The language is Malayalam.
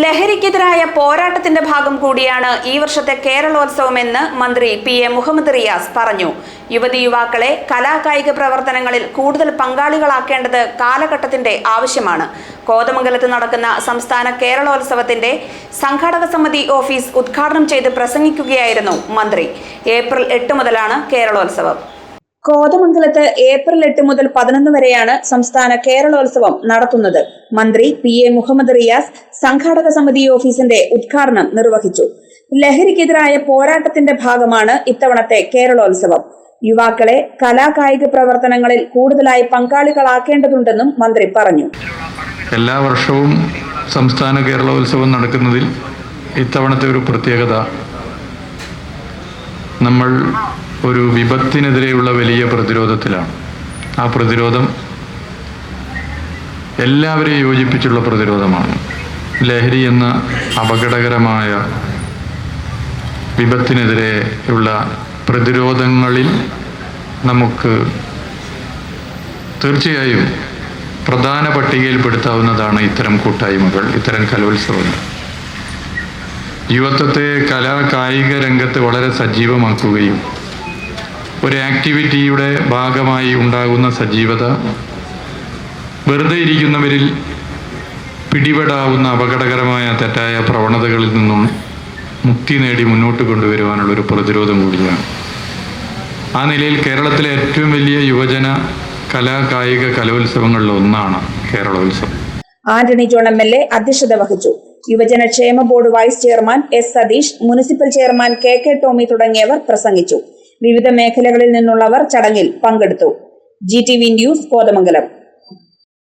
ലഹരിക്കെതിരായ പോരാട്ടത്തിന്റെ ഭാഗം കൂടിയാണ് ഈ വർഷത്തെ കേരളോത്സവം എന്ന് മന്ത്രി പി എ മുഹമ്മദ് റിയാസ് പറഞ്ഞു. യുവതി യുവാക്കളെ കലാകായിക പ്രവർത്തനങ്ങളിൽ കൂടുതൽ പങ്കാളികളാക്കേണ്ടത് കാലഘട്ടത്തിന്റെ ആവശ്യമാണ്. കോതമംഗലത്ത് നടക്കുന്ന സംസ്ഥാന കേരളോത്സവത്തിന്റെ സംഘാടക സമിതി ഓഫീസ് ഉദ്ഘാടനം ചെയ്ത് പ്രസംഗിക്കുകയായിരുന്നു മന്ത്രി. ഏപ്രിൽ എട്ട് മുതലാണ് കേരളോത്സവം. കോതമംഗലത്ത് ഏപ്രിൽ എട്ട് മുതൽ പതിനൊന്ന് വരെയാണ് സംസ്ഥാന കേരളോത്സവം നടത്തുന്നത്. മന്ത്രി പി എ മുഹമ്മദ് റിയാസ് സംഘാടക സമിതി ഓഫീസിന്റെ ഉദ്ഘാടനം നിർവഹിച്ചു. ലഹരിക്കെതിരായ പോരാട്ടത്തിന്റെ ഭാഗമാണ് ഇത്തവണത്തെ കേരളോത്സവം. യുവാക്കളെ കലാകായിക പ്രവർത്തനങ്ങളിൽ കൂടുതലായി പങ്കാളികളാക്കേണ്ടതുണ്ടെന്നും മന്ത്രി പറഞ്ഞു. എല്ലാ വർഷവും സംസ്ഥാന കേരളോത്സവം നടക്കുന്നതിൽ ഇത്തവണത്തെ ഒരു പ്രത്യേകത. നമ്മൾ ഒരു വിപത്തിനെതിരെയുള്ള വലിയ പ്രതിരോധത്തിലാണ്. ആ പ്രതിരോധം എല്ലാവരെയും യോജിപ്പിച്ചുള്ള പ്രതിരോധമാണ്. ലഹരി എന്ന അപകടകരമായ വിപത്തിനെതിരെ ഉള്ള പ്രതിരോധങ്ങളിൽ നമുക്ക് തീർച്ചയായും പ്രധാന പട്ടികയിൽപ്പെടുത്താവുന്നതാണ് ഇത്തരം കൂട്ടായ്മകൾ ഇത്തരം കലോത്സവങ്ങൾ. യുവത്വത്തെ കലാ കായിക രംഗത്ത് വളരെ സജീവമാക്കുകയും ഒരു ആക്ടിവിറ്റിയുടെ ഭാഗമായി ഉണ്ടാകുന്ന സജീവത വെറുതെ ഇരിക്കുന്നവരിൽ പിടിപെടാവുന്ന അപകടകരമായ തെറ്റായ പ്രവണതകളിൽ നിന്നും മുക്തി നേടി മുന്നോട്ട് കൊണ്ടുവരുവാനുള്ള ഒരു പ്രതിരോധം കൂടിയാണ്. ആ നിലയിൽ കേരളത്തിലെ ഏറ്റവും വലിയ യുവജന കലാ കായിക കലോത്സവങ്ങളിൽ ഒന്നാണ് Keralotsavam. Antony John M L A അധ്യക്ഷത വഹിച്ചു. യുവജനക്ഷേമ board vice chairman S Satheesh municipal chairman K K Tomy തുടങ്ങിയവർ പ്രസംഗിച്ചു. വിവിധ മേഖലകളിൽ നിന്നുള്ളവർ ചടങ്ങിൽ പങ്കെടുത്തു. G T V news Kothamangalam.